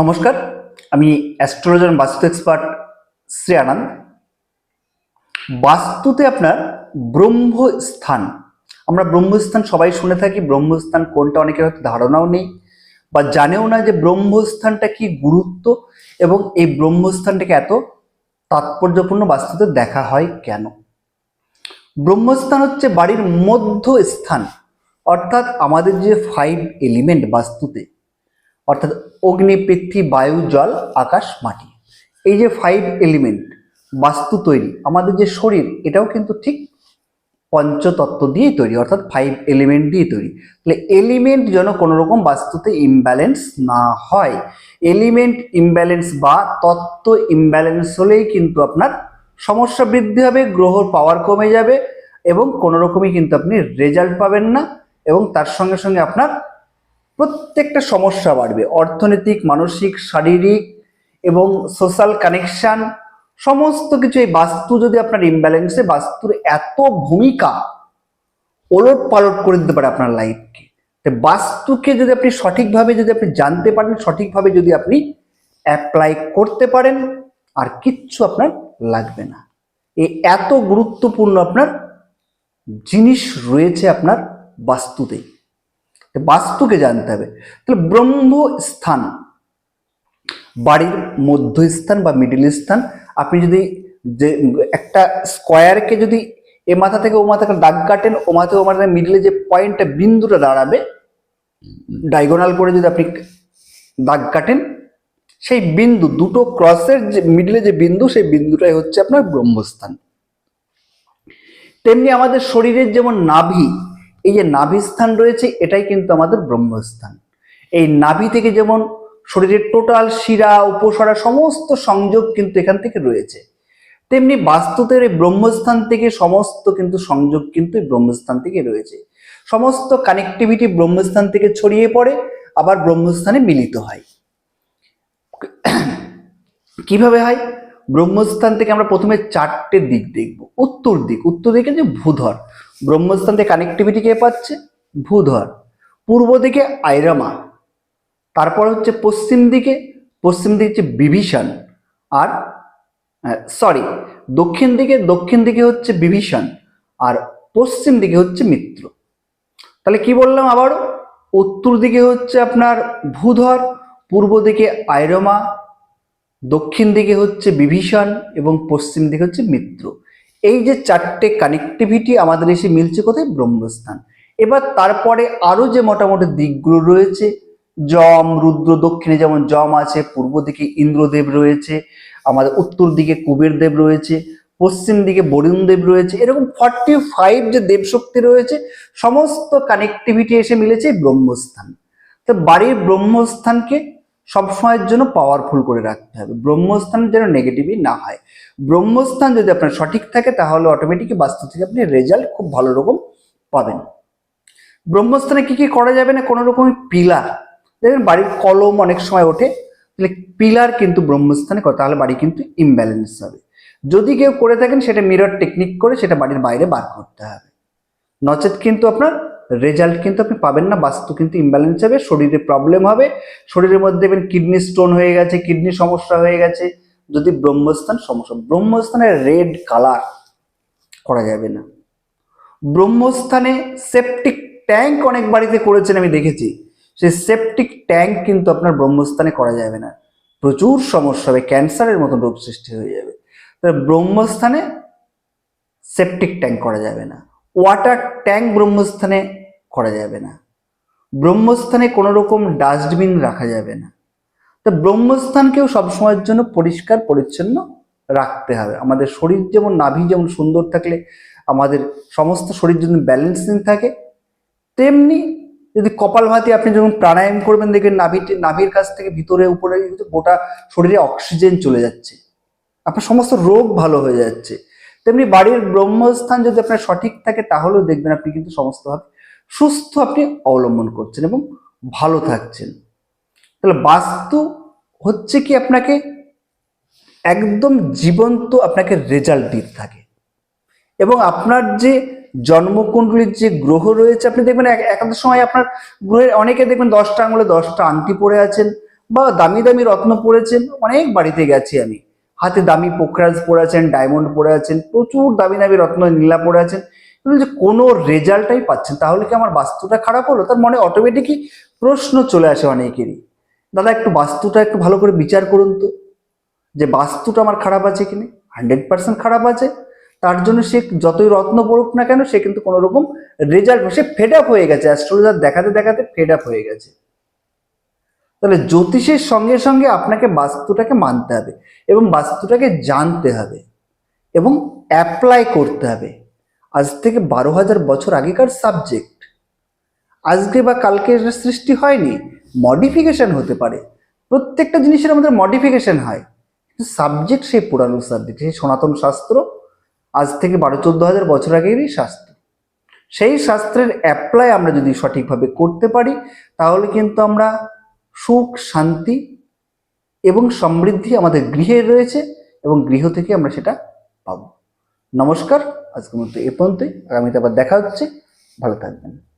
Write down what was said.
নমস্কার, আমি অ্যাস্ট্রোলজার বাস্তু এক্সপার্ট শ্রী আনন্দ। বাস্তুতে আপনার ব্রহ্মস্থান আমরা ব্রহ্মস্থান সবাই শুনে থাকি ব্রহ্মস্থান কোনটা অনেকের হয়তো ধারণাও নেই, বা জানেও না যে ব্রহ্মস্থানটা কি গুরুত্ব এবং এই ব্রহ্মস্থানটাকে এত তাৎপর্যপূর্ণ বাস্তুতে দেখা হয় কেন? ব্রহ্মস্থান হচ্ছে বাড়ির মধ্য স্থান অর্থাৎ আমাদের যে ফাইভ এলিমেন্ট বাস্তুতে অর্থাৎ অগ্নি, পৃথ্বী, বায়ু, জল, আকাশ, মাটি। এই যে ফাইভ এলিমেন্ট বাস্তু তৈরি, আমাদের যে শরীর, এটাও কিন্তু ঠিক পঞ্চতত্ত্ব দিয়ে তৈরি, অর্থাৎ ফাইভ এলিমেন্ট দিয়ে তৈরি। তাহলে এলিমেন্ট যেন কোনো রকম বাস্তুতে ইমব্যালেন্স না হয়। এলিমেন্ট ইমব্যালেন্স বা তত্ত্ব ইমব্যালেন্স হলেই কিন্তু আপনার সমস্যা বৃদ্ধি হবে গ্রহর পাওয়ার কমে যাবে এবং কোনো রকমই কিন্তু আপনি রেজাল্ট পাবেন না এবং তার সঙ্গে সঙ্গে আপনার প্রত্যেকটা সমস্যা বাড়বে। অর্থনৈতিক, মানসিক, শারীরিক এবং সোশ্যাল কানেকশন সমস্ত কিছু এই বাস্তু যদি আপনার ইমব্যালেন্সে বাস্তুর এত ভূমিকা ওলট পালট করে দিতে পারে আপনার লাইফকে বাস্তুকে যদি আপনি সঠিকভাবে যদি আপনি জানতে পারেন, সঠিকভাবে যদি আপনি অ্যাপ্লাই করতে পারেন, আর কিচ্ছু আপনার লাগবে না। এই এত গুরুত্বপূর্ণ আপনার জিনিস রয়েছে আপনার বাস্তুতেই বাস্তুকে জানতে হবে। তাহলে ব্রহ্মস্থান, বাড়ির মধ্যস্থান বা মিডিল স্থান আপনি যদি যে একটা স্কোয়ারকে যদি এ মাথা থেকে ও মাথা দাগ কাটেন, ও মাথা ও মাথা মিডিলে যে পয়েন্টটা বিন্দুটা দাঁড়াবে ডায়গোনাল করে যদি আপনি দাগ কাটেন, সেই বিন্দু, দুটো ক্রসের যে মিডিলে যে বিন্দু, সেই বিন্দুটাই হচ্ছে আপনার ব্রহ্মস্থান। তেমনি আমাদের শরীরের যেমন নাভি এই যে নাভিস্থান রয়েছে, এটাই কিন্তু আমাদের ব্রহ্মস্থান। এই নাভি থেকে যেমন শরীরের টোটাল শিরা, উপসরা সমস্ত সংযোগ কিন্তু এখান থেকে রয়েছে। তেমনি বাস্তুতের এই ব্রহ্মস্থান থেকে সমস্ত কিন্তু সংযোগ কিন্তু এই ব্রহ্মস্থান থেকে রয়েছে। সমস্ত কানেক্টিভিটি ব্রহ্মস্থান থেকে ছড়িয়ে পড়ে, আবার ব্রহ্মস্থানে মিলিত হয়। কীভাবে হয়? ব্রহ্মস্থান থেকে আমরা প্রথমে চারটে দিক দেখব। উত্তর দিক, উত্তর দিকে যে ভূধর। ব্রহ্মস্থান থেকে কানেক্টিভিটি কে পাচ্ছে? ভূধর। পূর্ব দিকে আইরামা, তারপর হচ্ছে পশ্চিম দিকে পশ্চিম দিকে হচ্ছে বিভীষণ আর সরি দক্ষিণ দিকে দক্ষিণ দিকে হচ্ছে বিভীষণ আর পশ্চিম দিকে হচ্ছে মিত্র। তাহলে কি বললাম আবার উত্তর দিকে হচ্ছে আপনার ভূধর, পূর্ব দিকে আইরমা, দক্ষিণ দিকে হচ্ছে বিভীষণ এবং পশ্চিম দিকে হচ্ছে মিত্র। এই যে চারটে কানেক্টিভিটি আমাদের এসে মিলছে কোথায়? ব্রহ্মস্থান। এবার তারপরে আরও যে মোটামুটি দিকগুলো রয়েছে যম রুদ্র, দক্ষিণে যেমন যম আছে, পূর্ব দিকে ইন্দ্রদেব রয়েছে, আমাদের উত্তর দিকে কুবের দেব রয়েছে, পশ্চিম দিকে বরুণ দেব রয়েছে, এরকম ফর্টি ফাইভ যে দেবশক্তি রয়েছে, সমস্ত কানেক্টিভিটি এসে মিলেছে ব্রহ্মস্থান। তো বাড়ির ব্রহ্মস্থানকে সবসময়ের জন্য পাওয়ারফুল করে রাখতে হবে। ব্রহ্মস্থান যেন নেগেটিভই না হয়। ব্রহ্মস্থান যদি আপনার সঠিক থাকে, তাহলে অটোমেটিকই বাস্তু থেকে আপনি রেজাল্ট খুব ভালো রকম পাবেন। ব্রহ্মস্থানে কি কি করা যাবে না? কোনো রকমের পিলার দেখবেন বাড়ির কলম অনেক সময় ওঠে। তাহলে পিলার কিন্তু ব্রহ্মস্থানে করে, তাহলে বাড়ি কিন্তু ইমব্যালেন্স হবে। যদি কেউ করে থাকেন, সেটা মিরর টেকনিক করে সেটা বাড়ির বাইরে বার করতে হবে। নচেত কিন্তু আপনার রেজাল্ট কিন্তু আপনি পাবেন না, বাস্তু কিন্তু ইমব্যালেন্স হবে, শরীরে প্রবলেম হবে, শরীরের মধ্যে দেখবেন কিডনি স্টোন হয়ে গেছে কিডনি সমস্যা হয়ে গেছে, যদি ব্রহ্মস্থান সমস্যা ব্রহ্মস্থানের রেড কালার করা যাবে না। ব্রহ্মস্থানে সেপটিক ট্যাঙ্ক অনেক বাড়িতে করেছেন, আমি দেখেছি। সেই সেপটিক ট্যাঙ্ক কিন্তু আপনার ব্রহ্মস্থানে করা যাবে না। প্রচুর সমস্যা হবে, ক্যান্সারের মতো রোগ সৃষ্টি হয়ে যাবে। তাহলে ব্রহ্মস্থানে সেপটিক ট্যাঙ্ক করা যাবে না। ওয়াটার ট্যাঙ্ক ব্রহ্মস্থানে করা যাবে না। ব্রহ্মস্থানে কোনো রকম ডাস্টবিন রাখা যাবে না। তো ব্রহ্মস্থানকেও সবসময়ের জন্য পরিষ্কার, পরিচ্ছন্ন রাখতে হবে। আমাদের শরীর যেমন নাভি যেমন সুন্দর থাকলে, আমাদের সমস্ত শরীর যদি ব্যালেন্সিং থাকে, তেমনি যদি কপাল ভাতি আপনি যখন প্রাণায়াম করবেন, দেখবেন নাভিটি নাভির কাছ থেকে ভিতরে, উপরে, গোটা শরীরে অক্সিজেন চলে যাচ্ছে। আপনার সমস্ত রোগ ভালো হয়ে যাচ্ছে। তেমনি বাড়ির ব্রহ্মস্থান যদি আপনার সঠিক থাকে, তাহলেও দেখবেন আপনি কিন্তু সমস্তভাবে সুস্থ আপনি অবলম্বন করছেন এবং ভালো থাকছেন। তাহলে বাস্তু হচ্ছে কি আপনাকে একদম জীবন্ত আপনাকে রেজাল্ট দিতে থাকে। এবং আপনার যে জন্মকুণ্ডলীর যে গ্রহ রয়েছে, আপনি দেখবেন এক একান্ত সময় আপনার গ্রহের অনেকে দেখবেন দশটা আঙুলে দশটা আংটি পরে আছেন বা দামি দামি রত্ন পরেছেন। অনেক বাড়িতে গেছি আমি। হাতে দামি পোখরাজ পরে আছেন ডায়মন্ড পরে আছেন, প্রচুর দামি দামি রত্ন নীলা পরে আছেন। কিন্তু যে কোনো রেজাল্টটাই পাচ্ছেন তাহলে কি আমার বাস্তুটা খারাপ হলো? তার মনে অটোমেটিকই প্রশ্ন চলে আসে অনেকেরই। দাদা, একটু বাস্তুটা একটু ভালো করে বিচার করুন তো। যে বাস্তুটা আমার খারাপ আছে কিনা? হান্ড্রেড পার্সেন্ট খারাপ আছে। তার জন্য সে যতই রত্ন পড়ুক না কেন, সে কিন্তু কোনো রকম রেজাল্ট সে ফেড আপ হয়ে গেছে। অ্যাস্ট্রোলজার দেখাতে দেখাতে ফেড আপ হয়ে গেছে। তাহলে জ্যোতিষের সঙ্গে সঙ্গে আপনাকে বাস্তুটাকে মানতে হবে এবং বাস্তুটাকে জানতে হবে এবং অ্যাপ্লাই করতে হবে। আজ থেকে বারো হাজার বছর আগেকার সাবজেক্ট আজকে বা কালকে সৃষ্টি হয়নি মডিফিকেশন হতে পারে। প্রত্যেকটা জিনিসের আমাদের মডিফিকেশন হয়। কিন্তু সাবজেক্ট সেই পুরানো সাবজেক্ট সেই সনাতন শাস্ত্র, আজ থেকে বারো চোদ্দ হাজার বছর আগেরই শাস্ত্র। সেই শাস্ত্রের অ্যাপ্লাই আমরা যদি সঠিকভাবে করতে পারি, তাহলে কিন্তু আমরা সুখ, শান্তি এবং সমৃদ্ধি আমাদের গৃহে রয়েছে এবং গৃহ থেকে আমরা সেটা পাব। নমস্কার, আজকের মতো এ পর্যন্তই। আগামীতে আবার দেখা হচ্ছে। ভালো থাকবেন।